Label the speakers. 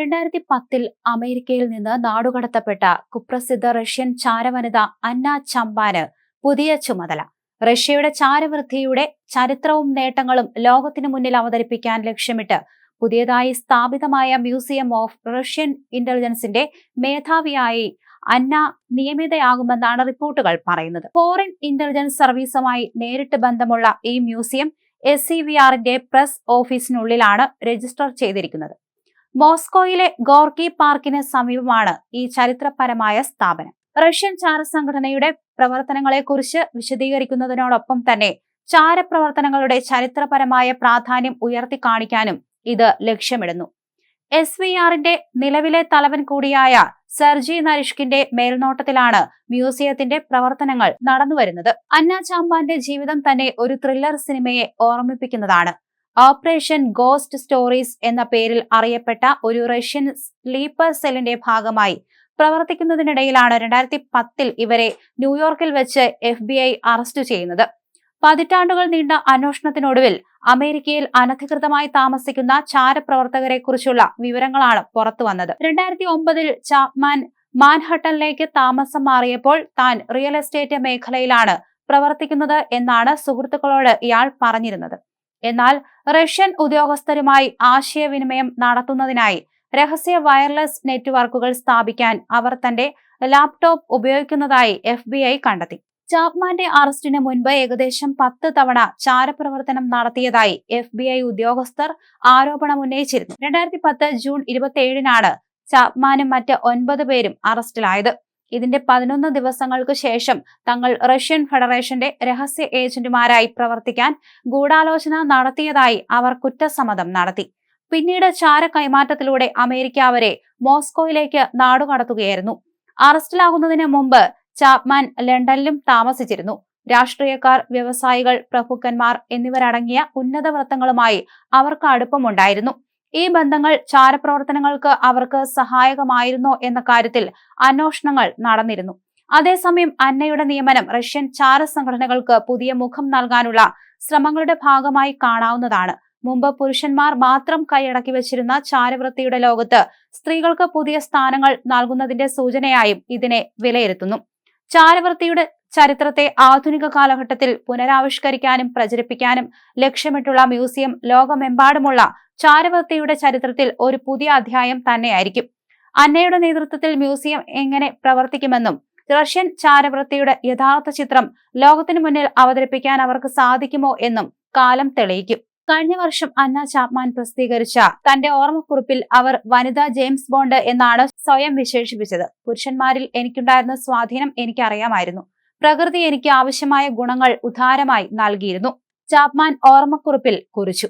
Speaker 1: രണ്ടായിരത്തി പത്തിൽ അമേരിക്കയിൽ നിന്ന് നാടുകടത്തപ്പെട്ട കുപ്രസിദ്ധ റഷ്യൻ ചാരവനിത അന്ന ചമ്പാന് പുതിയ ചുമതല. റഷ്യയുടെ ചാരവൃത്തിയുടെ ചരിത്രവും നേട്ടങ്ങളും ലോകത്തിനു മുന്നിൽ അവതരിപ്പിക്കാൻ ലക്ഷ്യമിട്ട് പുതിയതായി സ്ഥാപിതമായ മ്യൂസിയം ഓഫ് റഷ്യൻ ഇന്റലിജൻസിന്റെ മേധാവിയായി അന്ന നിയമിതയാകുമെന്നാണ് റിപ്പോർട്ടുകൾ പറയുന്നത്. ഫോറിൻ ഇന്റലിജൻസ് സർവീസുമായി നേരിട്ട് ബന്ധമുള്ള ഈ മ്യൂസിയം എസ് സി വി ആറിന്റെ പ്രസ് ഓഫീസിനുള്ളിലാണ് രജിസ്റ്റർ ചെയ്തിരിക്കുന്നത്. മോസ്കോയിലെ ഗോർക്കി പാർക്കിന് സമീപമാണ് ഈ ചരിത്രപരമായ സ്ഥാപനം. റഷ്യൻ ചാര സംഘടനയുടെ പ്രവർത്തനങ്ങളെക്കുറിച്ച് വിശദീകരിക്കുന്നതിനോടൊപ്പം തന്നെ ചാരപ്രവർത്തനങ്ങളുടെ ചരിത്രപരമായ പ്രാധാന്യം ഉയർത്തി കാണിക്കാനും ഇത് ലക്ഷ്യമിടുന്നു. എസ് വി ആറിന്റെ നിലവിലെ തലവൻ കൂടിയായ സെർജി നരിഷ്കിന്റെ മേൽനോട്ടത്തിലാണ് മ്യൂസിയത്തിന്റെ പ്രവർത്തനങ്ങൾ നടന്നുവരുന്നത്. അന്ന ചാമ്പാന്റെ ജീവിതം തന്നെ ഒരു ത്രില്ലർ സിനിമയെ ഓർമ്മിപ്പിക്കുന്നതാണ്. ഓപ്പറേഷൻ ഗോസ്റ്റ് സ്റ്റോറീസ് എന്ന പേരിൽ അറിയപ്പെട്ട ഒരു റഷ്യൻ സ്ലീപ്പർ സെല്ലിന്റെ ഭാഗമായി പ്രവർത്തിക്കുന്നതിനിടയിലാണ് രണ്ടായിരത്തി പത്തിൽ ഇവരെ ന്യൂയോർക്കിൽ വെച്ച് എഫ് ബി ഐ അറസ്റ്റ് ചെയ്യുന്നത്. പതിറ്റാണ്ടുകൾ നീണ്ട അന്വേഷണത്തിനൊടുവിൽ അമേരിക്കയിൽ അനധികൃതമായി താമസിക്കുന്ന ചാരപ്രവർത്തകരെ കുറിച്ചുള്ള വിവരങ്ങളാണ് പുറത്തു വന്നത്. രണ്ടായിരത്തി ഒമ്പതിൽ ചാപ്മാൻ മാൻഹട്ടനിലേക്ക് താമസം മാറിയപ്പോൾ താൻ റിയൽ എസ്റ്റേറ്റ് മേഖലയിലാണ് പ്രവർത്തിക്കുന്നത് എന്നാണ് സുഹൃത്തുക്കളോട് ഇയാൾ പറഞ്ഞിരുന്നത്. എന്നാൽ റഷ്യൻ ഉദ്യോഗസ്ഥരുമായി ആശയവിനിമയം നടത്തുന്നതിനായി രഹസ്യ വയർലെസ് നെറ്റ്വർക്കുകൾ സ്ഥാപിക്കാൻ അവർ തന്റെ ലാപ്ടോപ്പ് ഉപയോഗിക്കുന്നതായി എഫ് കണ്ടെത്തി. ചാപ്മാന്റെ അറസ്റ്റിന് മുൻപ് ഏകദേശം പത്ത് തവണ ചാരപ്രവർത്തനം നടത്തിയതായി എഫ് ബി ഐ ഉദ്യോഗസ്ഥർ ആരോപണം ഉന്നയിച്ചിരുന്നു രണ്ടായിരത്തി പത്ത് ജൂൺ ഇരുപത്തിയേഴിനാണ് ചാപ്മാനും മറ്റ് ഒൻപത് പേരും അറസ്റ്റിലായത്. ഇതിന്റെ പതിനൊന്ന് ദിവസങ്ങൾക്ക് ശേഷം തങ്ങൾ റഷ്യൻ ഫെഡറേഷന്റെ രഹസ്യ ഏജന്റുമാരായി പ്രവർത്തിക്കാൻ ഗൂഢാലോചന നടത്തിയതായി അവർ കുറ്റസമ്മതം നടത്തി. പിന്നീട് ചാര കൈമാറ്റത്തിലൂടെ അമേരിക്ക അവരെ മോസ്കോയിലേക്ക് നാടുകടത്തുകയായിരുന്നു. അറസ്റ്റിലാകുന്നതിന് മുമ്പ് ചാപ്മാൻ ലണ്ടനിലും താമസിച്ചിരുന്നു. രാഷ്ട്രീയക്കാർ വ്യവസായികൾ പ്രഭുക്കന്മാർ എന്നിവരടങ്ങിയ ഉന്നത വൃത്തങ്ങളുമായി അവർക്ക് അടുപ്പമുണ്ടായിരുന്നു. ഈ ബന്ധങ്ങൾ ചാരപ്രവർത്തനങ്ങൾക്ക് അവർക്ക് സഹായകമായിരുന്നോ എന്ന കാര്യത്തിൽ അന്വേഷണങ്ങൾ നടന്നിരുന്നു. അതേസമയം അന്നയുടെ നിയമനം റഷ്യൻ ചാര സംഘടനകൾക്ക് പുതിയ മുഖം നൽകാനുള്ള ശ്രമങ്ങളുടെ ഭാഗമായി കാണാവുന്നതാണ്. മുമ്പ് പുരുഷന്മാർ മാത്രം കൈയടക്കി വെച്ചിരുന്ന ചാരവൃത്തിയുടെ ലോകത്ത് സ്ത്രീകൾക്ക് പുതിയ സ്ഥാനങ്ങൾ നൽകുന്നതിന്റെ സൂചനയായും ഇതിനെ വിലയിരുത്തുന്നു. ചാരവൃത്തിയുടെ ചരിത്രത്തെ ആധുനിക കാലഘട്ടത്തിൽ പുനരാവിഷ്കരിക്കാനും പ്രചരിപ്പിക്കാനും ലക്ഷ്യമിട്ടുള്ള മ്യൂസിയം ലോകമെമ്പാടുമുള്ള ചാരവർത്തിയുടെ ചരിത്രത്തിൽ ഒരു പുതിയ അധ്യായം തന്നെയായിരിക്കും. അന്നയുടെ നേതൃത്വത്തിൽ മ്യൂസിയം എങ്ങനെ പ്രവർത്തിക്കുമെന്നും റഷ്യൻ ചാരവൃത്തിയുടെ യഥാർത്ഥ ചിത്രം ലോകത്തിനു മുന്നിൽ അവതരിപ്പിക്കാൻ അവർക്ക് സാധിക്കുമോ എന്നും കാലം തെളിയിക്കും. കഴിഞ്ഞ വർഷം അന്ന ചാപ്മാൻ പ്രസിദ്ധീകരിച്ച തന്റെ ഓർമ്മക്കുറിപ്പിൽ അവർ വനിതാ ജെയിംസ് ബോണ്ട് എന്നാണ് സ്വയം വിശേഷിപ്പിച്ചത്. പുരുഷന്മാരിൽ എനിക്കുണ്ടായിരുന്ന സ്വാധീനം എനിക്കറിയാമായിരുന്നു. പ്രകൃതി എനിക്ക് ആവശ്യമായ ഗുണങ്ങൾ ഉദാരമായി നൽകിയിരുന്നു. ചാപ്മാൻ ഓർമ്മക്കുറിപ്പിൽ കുറിച്ചു.